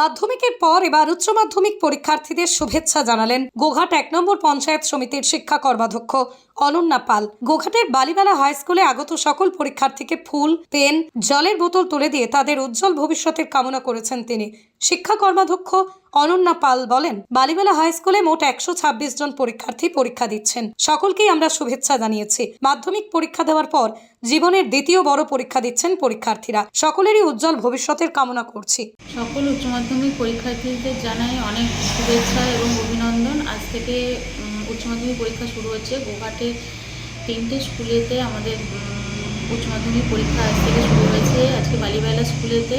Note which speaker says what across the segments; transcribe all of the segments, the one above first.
Speaker 1: মাধ্যমিকের পর এবার উচ্চ মাধ্যমিক পরীক্ষার্থীদের শুভেচ্ছা জানালেন গোঘাট এক নম্বর পঞ্চায়েত সমিতির শিক্ষা কর্মাধ্যক্ষ অনন্যা পাল। গোঘাটের বালিবালা হাই স্কুলে আগত সকল পরীক্ষার্থীকে ফুল, পেন, জলের বোতল তুলে দিয়ে তাদের উজ্জ্বল ভবিষ্যতের কামনা করেছেন তিনি। শিক্ষা কর্মাধ্যক্ষ অনন্যা পাল বলেন বালিবালা হাই স্কুলে মোট একশো ছাব্বিশ জন পরীক্ষার্থী পরীক্ষা দিচ্ছেন। সকলকেই আমরা শুভেচ্ছা জানিয়েছি। মাধ্যমিক পরীক্ষা দেওয়ার পর জীবনের দ্বিতীয় বড় পরীক্ষা দিচ্ছেন পরীক্ষার্থীরা। সকলেরই উজ্জ্বল ভবিষ্যতের কামনা করছি।
Speaker 2: সকল উচ্চ মাধ্যমিক পরীক্ষার্থীদের জানাই অনেক শুভেচ্ছা এবং অভিনন্দন। আজ থেকে উচ্চ মাধ্যমিক পরীক্ষা শুরু হচ্ছে। গোঘাটের তিনটে স্কুলেতে আমাদের উচ্চ মাধ্যমিক পরীক্ষা আজ থেকে শুরু হয়েছে। আজকে বালিবেলা স্কুলেতে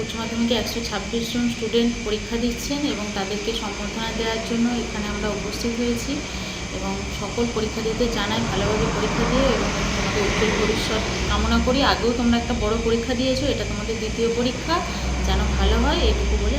Speaker 2: উচ্চ মাধ্যমিকে একশো ছাব্বিশ জন স্টুডেন্ট পরীক্ষা দিচ্ছেন এবং তাদেরকে সম্বর্ধনা দেওয়ার জন্য এখানে আমরা উপস্থিত হয়েছি এবং সকল পরীক্ষার্থীদের জানাই ভালোভাবে পরীক্ষা দিয়ে এবং তোমাদের ভবিষ্যৎ কামনা করি। আগেও তোমরা একটা বড় পরীক্ষা দিয়েছ, এটা তোমাদের দ্বিতীয় পরীক্ষা। যেন ভালো হয়, এইটুকু বলে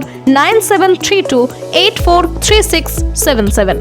Speaker 3: nine seven three two eight four three six seven seven